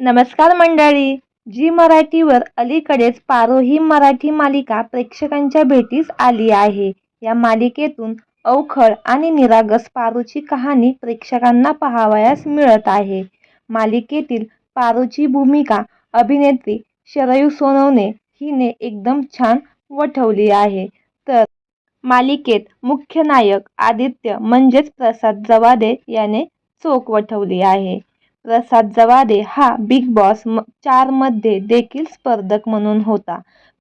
नमस्कार मंडळी. जी मराठीवर अलीकडेच पारो ही मराठी मालिका प्रेक्षकांच्या भेटीस आली आहे. या मालिकेतून अवखळ आणि निरागस पारूची कहाणी प्रेक्षकांना पाहावयास मिळत आहे. मालिकेतील पारूची भूमिका अभिनेत्री शरयू सोनवणे हिने एकदम छान वठवली आहे. तर मालिकेत मुख्य नायक आदित्य म्हणजेच प्रसाद जवादे याने चोख वठवली आहे. प्रसाद जवादे हा बिग बॉस म चारमध्ये देखील स्पर्धक म्हणून होता.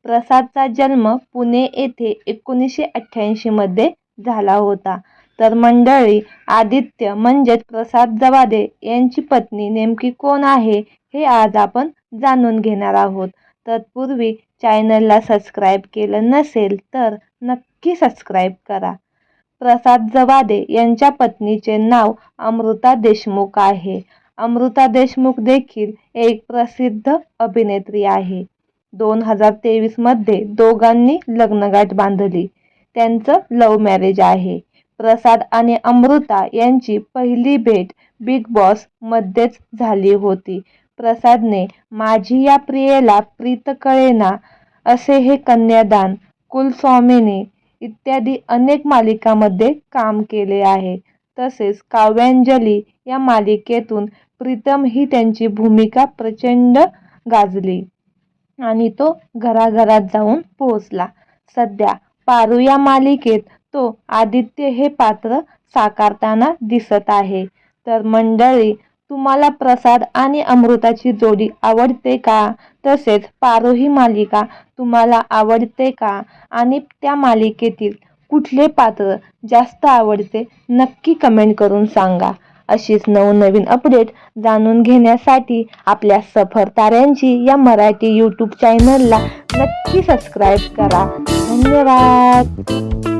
प्रसादचा जन्म पुणे येथे एकोणीसशे अठ्ठ्याऐंशीमध्ये झाला होता. तर मंडळी आदित्य म्हणजेच प्रसाद जवादे यांची पत्नी नेमकी कोण आहे हे आज आपण जाणून घेणार आहोत. तत्पूर्वी चॅनलला सबस्क्राईब केलं नसेल तर नक्की सबस्क्राईब करा. प्रसाद जवादे यांच्या पत्नीचे नाव अमृता देशमुख आहे. अमृता देशमुख देखील एक प्रसिद्ध अभिनेत्री आहे. दोन हजार तेवीसमध्ये दोघांनी लग्नगाठ बांधली. त्यांचं लव्ह मॅरेज आहे. प्रसाद आणि अमृता यांची पहिली भेट बिग बॉसमध्येच झाली होती. प्रसादने माझी या प्रियेला प्रीत कळेना असे हे कन्यादान कुलस्वामिनी इत्यादी अनेक मालिकांमध्ये काम केले आहे. तसेच काव्यांजली या मालिकेतून प्रीतम ही त्यांची भूमिका प्रचंड गाजली. आणि तो घराघरात जाऊन पोहोचला. सध्या पारू या मालिकेत तो आदित्य हे पात्र साकारताना दिसत आहे. तर मंडळी तुम्हाला प्रसाद आणि अमृताची जोडी आवडते का? तसेच पारो ही मालिका तुम्हाला आवडते का? आणि त्या मालिकेतील कुठले पात्र जास्त आवडते नक्की कमेंट करून सांगा. अशीच नवनवीन अपडेट जाणून घेण्यासाठी आपल्या सफर ताऱ्यांची या मराठी यूट्यूब चॅनलला नक्की सबस्क्राईब करा. धन्यवाद.